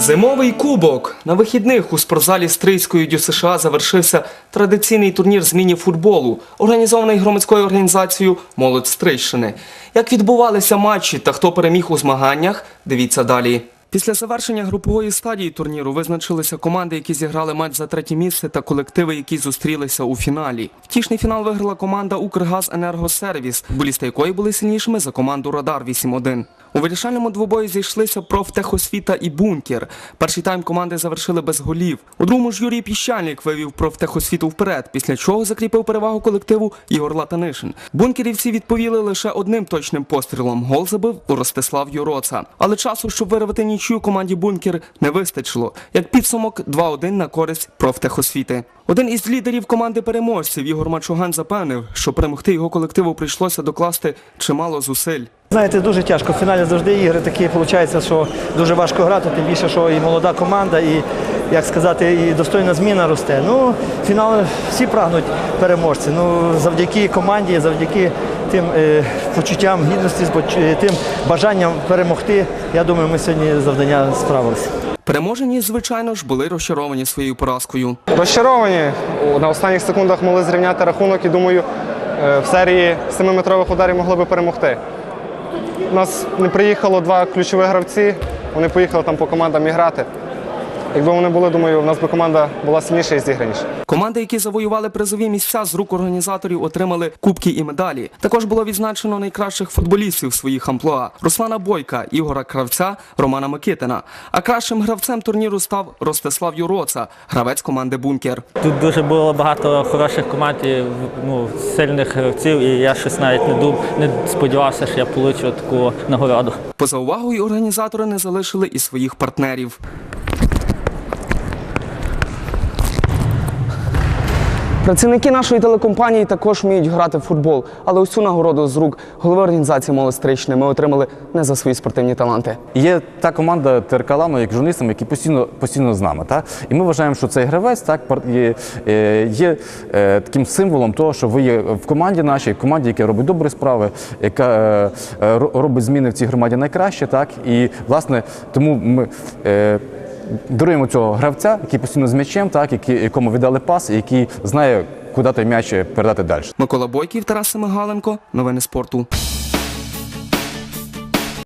Зимовий кубок на вихідних у спортзалі Стрийської ДЮСШ завершився традиційний турнір з міні-футболу, організований громадською організацією Молодь Стрийщини. Як відбувалися матчі та хто переміг у змаганнях, дивіться далі. Після завершення групової стадії турніру визначилися команди, які зіграли матч за третє місце, та колективи, які зустрілися у фіналі. Втішний фінал виграла команда Укргазенергосервіс, футболісти якої були сильнішими за команду Радар 8-1. У вирішальному двобої зійшлися профтехосвіта і бункер. Перший тайм команди завершили без голів. У другому ж Юрій Піщальник вивів профтехосвіту вперед, після чого закріпив перевагу колективу Ігор Латанишин. Бункерівці відповіли лише одним точним пострілом. Гол забив Ростислав Юроца. Але часу, щоб вирвати нічию команді бункер, не вистачило. Як підсумок 2-1 на користь профтехосвіти. Один із лідерів команди переможців Ігор Мачуган запевнив, що перемогти його колективу прийшлося докласти чимало зусиль. Знаєте, дуже тяжко. В фіналі завжди ігри такі виходить, що дуже важко грати, тим більше, що і молода команда, і як сказати, і достойна зміна росте. Ну, фінал всі прагнуть переможці. Ну, завдяки команді, завдяки тим е, почуттям гідності, споч- тим бажанням перемогти. Я думаю, ми сьогодні завдання справилися. Переможені, звичайно ж, були розчаровані своєю поразкою. Розчаровані. На останніх секундах могли зрівняти рахунок і думаю, е, в серії 7-метрових ударів могли би перемогти. У нас не приїхало два ключові гравці, вони поїхали там по командам і грати. Якби вони були, думаю, у нас би команда була сильніша і зіграніша. Команди, які завоювали призові місця з рук організаторів, отримали кубки і медалі. Також було відзначено найкращих футболістів своїх амплуа Руслана Бойка, Ігора Кравця, Романа Микитина. А кращим гравцем турніру став Ростислав Юроца, гравець команди Бункер. Тут дуже було багато хороших команд і ну, сильних гравців, і я щось навіть не дум, не сподівався, що я получу таку нагороду. Поза увагою організатори не залишили і своїх партнерів. Працівники нашої телекомпанії також вміють грати в футбол, але ось цю нагороду з рук голови організації «Молодь Стрийщини» ми отримали не за свої спортивні таланти. Є та команда ТРК «Лано», як журналістами, які постійно, постійно з нами. Так? І ми вважаємо, що цей гравець так, є, е, є е, таким символом того, що ви є в команді нашій, в команді, яка робить добрі справи, яка е, ро- робить зміни в цій громаді найкраще. Так? І, власне, тому ми. Даруємо цього гравця, який постійно з м'ячем, так, який, якому віддали пас, який знає, куди той м'яч передати далі. Микола Бойків, Тарас Семигаленко. Новини спорту.